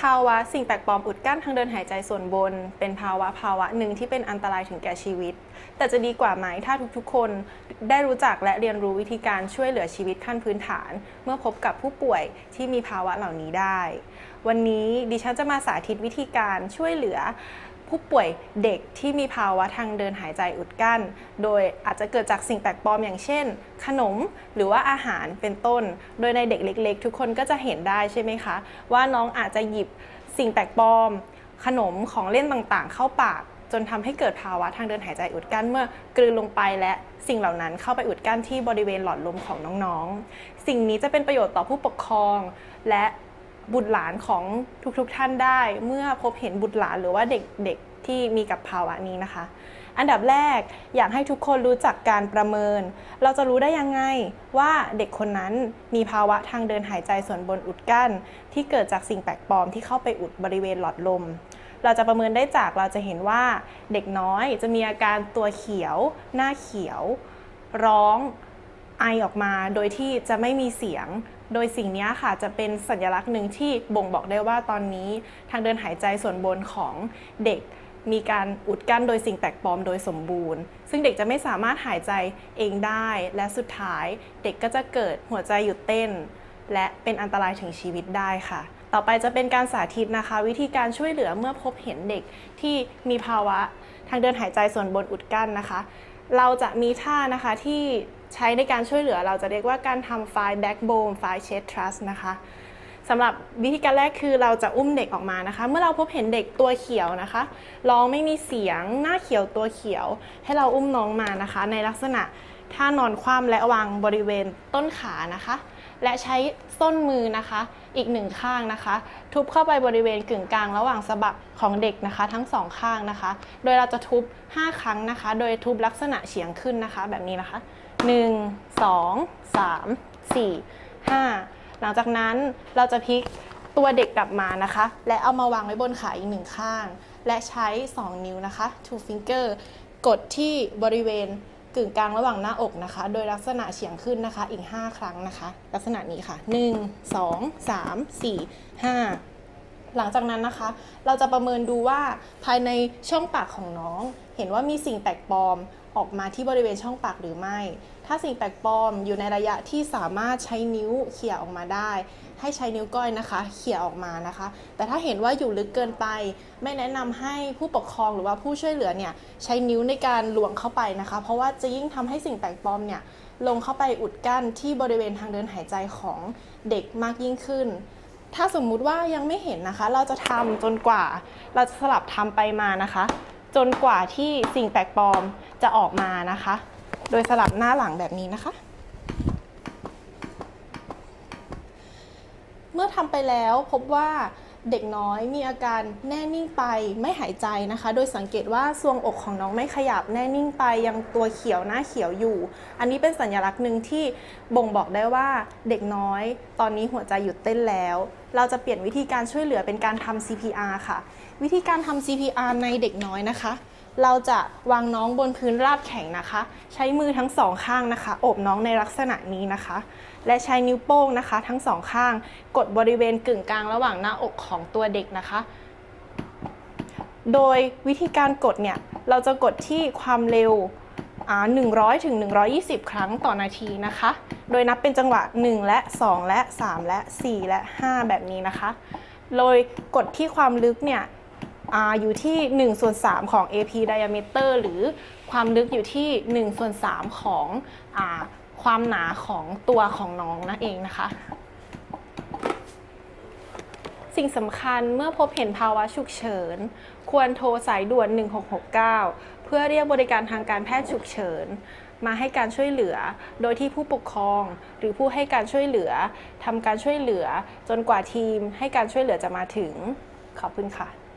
ภาวะสิ่งแปลกปลอมอุดกั้นทางเดินหายใจส่วนบน เป็นภาวะภาวะหนึ่งที่เป็นอันตรายถึงแก่ชีวิต แต่จะดีกว่าไหมถ้าทุกๆ คนได้รู้จักและเรียนรู้วิธีการช่วยเหลือชีวิตขั้นพื้นฐาน เมื่อพบกับผู้ป่วยที่มีภาวะเหล่านี้ได้ วันนี้ดิฉันจะมาสาธิตวิธีการช่วยเหลือ ผู้ป่วยเด็กที่มีภาวะทางเดินหายใจอุดกั้น โดยอาจจะเกิดจากสิ่งแปลกปลอมอย่างเช่น ขนมหรือว่าอาหารเป็นต้น โดยในเด็กเล็ก ๆ ทุกคนก็จะเห็นได้ใช่ไหมคะ ว่าน้องอาจจะหยิบสิ่งแปลกปลอม ขนมของเล่นต่างๆ เข้าปากจนทำให้เกิดภาวะทางเดินหายใจอุดกั้นเมื่อกลืนลงไปและสิ่งเหล่านั้นเข้าไปอุดกั้นที่บริเวณหลอดลมของน้องๆ สิ่งนี้จะเป็นประโยชน์ต่อผู้ปกครอง และ บุตรหลานของทุกๆท่านได้ เมื่อพบเห็นบุตรหลานหรือว่าเด็กๆที่มีกับภาวะนี้นะคะ อันดับแรกอยากให้ทุกคนรู้จักการประเมิน เราจะรู้ได้ยังไงว่าเด็กคนนั้นมีภาวะทางเดินหายใจส่วนบนอุดกั้น ที่เกิดจากสิ่งแปลกปลอมที่เข้าไปอุดบริเวณหลอดลมเราจะประเมินได้จากเราจะเห็นว่าเด็กน้อยจะมีอาการตัวเขียว หน้าเขียว ร้อง ไอออกมาโดยที่จะไม่มีเสียง โดยสิ่งนี้ค่ะจะเป็นสัญลักษณ์หนึ่งที่บ่งบอกได้ว่าตอนนี้ทางเดินหายใจส่วนบนของเด็กมีการอุดกั้นโดยสิ่งแปลกปลอมโดยสมบูรณ์ ซึ่งเด็กจะไม่สามารถหายใจเองได้ และสุดท้ายเด็กก็จะเกิดหัวใจหยุดเต้น และเป็นอันตรายถึงชีวิตได้ค่ะ ต่อไปจะเป็นการสาธิตนะคะ วิธีการช่วยเหลือเมื่อพบเห็นเด็กที่มีภาวะทางเดินหายใจส่วนบนอุดกั้นนะคะ เราจะมีท่านะคะที่ใช้ในการช่วยเหลือเราจะเรียกว่าการทำไฟล์ backbone ไฟล์ chest thrust นะคะสำหรับวิธีการแรกคือเราจะอุ้มเด็กออกมานะคะ เมื่อเราพบเห็นเด็กตัวเขียวนะคะร้องไม่มีเสียง หน้าเขียวตัวเขียว ให้เราอุ้มน้องมานะคะ ในลักษณะท่านอนคว่ำและวางบริเวณต้นขานะคะ และใช้ส้นมือนะคะ อีกหนึ่งข้างนะคะ ทุบเข้าไปบริเวณกึ่งกลางระหว่างสะบักของเด็กนะคะ ทั้งสองข้างนะคะ โดยเราจะทุบ 5 ครั้งนะคะ โดยทุบลักษณะเฉียงขึ้นนะคะ แบบนี้นะคะ 1 2 3 4 5 หลังจากนั้นเราจะพลิกตัวเด็กกลับมานะคะ และเอามาวางไว้บนขาอีกหนึ่งข้าง และใช้ 2 นิ้วนะคะ two finger กดที่บริเวณ กึ่งกลางระหว่างหน้าอกนะคะ โดยลักษณะเฉียงขึ้นนะคะ อีก 5 ครั้งนะคะ ลักษณะนี้ค่ะ 1 2 3 4 5 หลังจากนั้นนะคะ เราจะประเมินดูว่าภายในช่องปากของน้อง เห็นว่ามีสิ่งแปลกปลอมออกมาที่บริเวณช่องปากหรือไม่ ถ้าสิ่งแปลกปลอมอยู่ในระยะที่สามารถใช้นิ้วเขี่ยออกมาได้ ให้ใช้นิ้วก้อยนะคะเขี่ยออกมานะคะ แต่ถ้าเห็นว่าอยู่ลึกเกินไป ไม่แนะนำให้ผู้ปกครองหรือว่าผู้ช่วยเหลือเนี่ยใช้นิ้วในการล้วงเข้าไปนะคะ เพราะว่าจะยิ่งทำให้สิ่งแปลกปลอมเนี่ยลงเข้าไปอุดกั้นที่บริเวณทางเดินหายใจของเด็กมากยิ่งขึ้น ถ้าสมมุติว่ายังไม่เห็นนะคะ เราจะทำจนกว่า เราจะสลับทำไปมานะคะ จนกว่าที่สิ่งแปลกปลอมจะออกมานะคะ โดยสลับหน้าหลังแบบนี้นะคะ เมื่อทำไปแล้วพบว่า เด็กน้อยมีอาการแน่นิ่งไปไม่หายใจนะคะ โดยสังเกตว่าทรวงอกของน้องไม่ขยับแน่นิ่งไปยังตัวเขียวหน้าเขียวอยู่ อันนี้เป็นสัญลักษณ์หนึ่งที่บ่งบอกได้ว่าเด็กน้อยตอนนี้หัวใจหยุดเต้นแล้ว เราจะเปลี่ยนวิธีการช่วยเหลือเป็นการทำ CPR ค่ะ วิธีการทำ CPR ในเด็กน้อยนะคะ เราจะวางน้องบนพื้นราบแข็งนะคะ ใช้มือทั้งสองข้างนะคะ โอบน้องในลักษณะนี้นะคะ และใช้นิ้วโป้งนะคะ ทั้งสองข้าง กดบริเวณกึ่งกลางระหว่างหน้าอกของตัวเด็กนะคะ โดยวิธีการกดเนี่ย เราจะกดที่ความเร็วอ่า100ถึง120 ครั้งต่อนาทีนะคะ โดยนับเป็นจังหวะ 1 และ 2 และ 3 และ 4 และ 5 แบบนี้นะคะ โดยกดที่ความลึกเนี่ย อ่าอยู่ที่1ส่วน3ของ AP diameter หรือความลึกอยู่ที่1ส่วน3ของอความหนาของตัวของน้องนั่นเองนะคะ สิ่งสำคัญเมื่อพบเห็นภาวะฉุกเฉิน ควรโทรสายด่วน 1669 เพื่อเรียกบริการทางการแพทย์ฉุกเฉินมาให้การช่วยเหลือ โดยที่ผู้ปกครอง หรือผู้ให้การช่วยเหลือทำการช่วยเหลือ จนกว่าทีมให้การช่วยเหลือจะมาถึง ขอบคุณค่ะ